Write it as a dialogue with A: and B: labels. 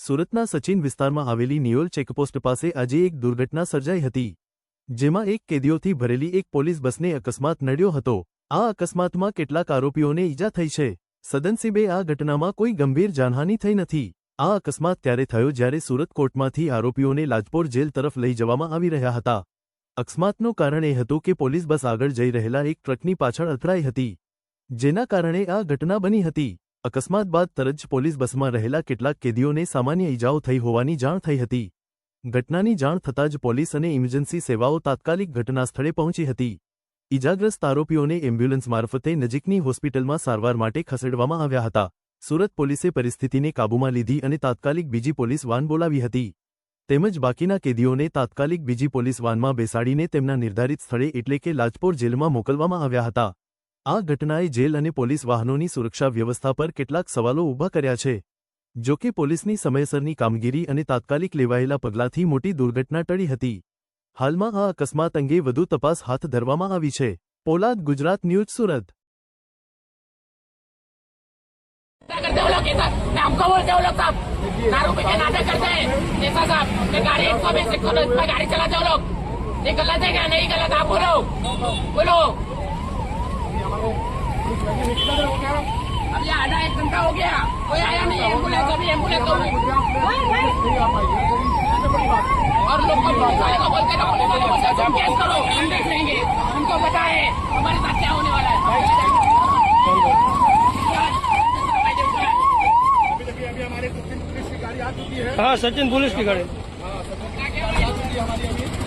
A: સુરતના સચિન વિસ્તારમાં આવેલી નિયોલ ચેકપોસ્ટ પાસે આજે એક દુર્ઘટના સર્જાઈ હતી, જેમાં એક કેદીઓથી ભરેલી એક પોલીસ બસને અકસ્માત નડ્યો હતો. આ અકસ્માતમાં કેટલાક આરોપીઓને ઈજા થઈ છે. સદનસીબે આ ઘટનામાં કોઈ ગંભીર જાનહાનિ થઈ નથી. આ અકસ્માત ત્યારે થયો જ્યારે સુરત કોર્ટમાંથી આરોપીઓને લાજપોર જેલ તરફ લઈ જવામાં આવી રહ્યા હતા. અકસ્માતનું કારણ એ હતું કે પોલીસ બસ આગળ જઈ રહેલા એક ટ્રકની પાછળ અથડાઈ હતી, જેના કારણે આ ઘટના બની હતી. અકસ્માત બાદ તરત જ પોલીસ બસમાં રહેલા કેટલાક કેદીઓને સામાન્ય ઈજાઓ થઈ હોવાની જાણ થઈ હતી. ઘટનાની જાણ થતાં જ પોલીસ અને ઇમરજન્સી સેવાઓ તાત્કાલિક ઘટનાસ્થળે પહોંચી હતી. ઈજાગ્રસ્ત આરોપીઓને એમ્બ્યુલન્સ મારફતે નજીકની હોસ્પિટલમાં સારવાર માટે ખસેડવામાં આવ્યા હતા. સુરત પોલીસે પરિસ્થિતિને કાબૂમાં લીધી અને તાત્કાલિક બીજી પોલીસ વાન બોલાવી હતી. તેમજ બાકીના કેદીઓને તાત્કાલિક બીજી પોલીસ વાનમાં બેસાડીને તેમના નિર્ધારિત સ્થળે એટલે કે લાજપોર જેલમાં મોકલવામાં આવ્યા હતા. આ ઘટનાએ જેલ અને પોલીસ વાહનોની સુરક્ષા વ્યવસ્થા પર કેટલાક સવાલો ઊભા કર્યા છે જો કે પોલીસની સમયસરની કામગીરી અને તાત્કાલિક લેવાયેલા પગલાંથી મોટી દુર્ઘટના ટળી હતી હાલમાં આ અકસ્માત અંગે વધુ તપાસ હાથ ધરવામાં આવી છે પોલાદ ગુજરાત ન્યૂઝ સુરત
B: क्या करते हो लोग ये सब मैं हमको बोलते हो लोग सब दारू पी के नाटक करते हैं ऐसा सब मैं गाड़ी एक सौ बीस एक सौ दस पे गाड़ी चलाते हो लोग ये गलत है क्या नहीं गलत आप बोलो बोलो अब ये आधा एक घंटा हो गया कोई आया नहीं एम्बुलेंस अभी एम्बुलेंस तो और लोग को पुलिस वाले को बोलते ना पुलिस वाले बोलते तुम केस करो हम देख लेंगे हमको पता है हमारे साथ क्या होने वाला है
C: अभी अभी अभी हमारे सचिन पुलिस की गाड़ी आ चुकी है
D: हाँ सचिन पुलिस की गाड़ी
C: हाँ सचिन पुलिस की गाड़ी आ चुकी है हमारी अभी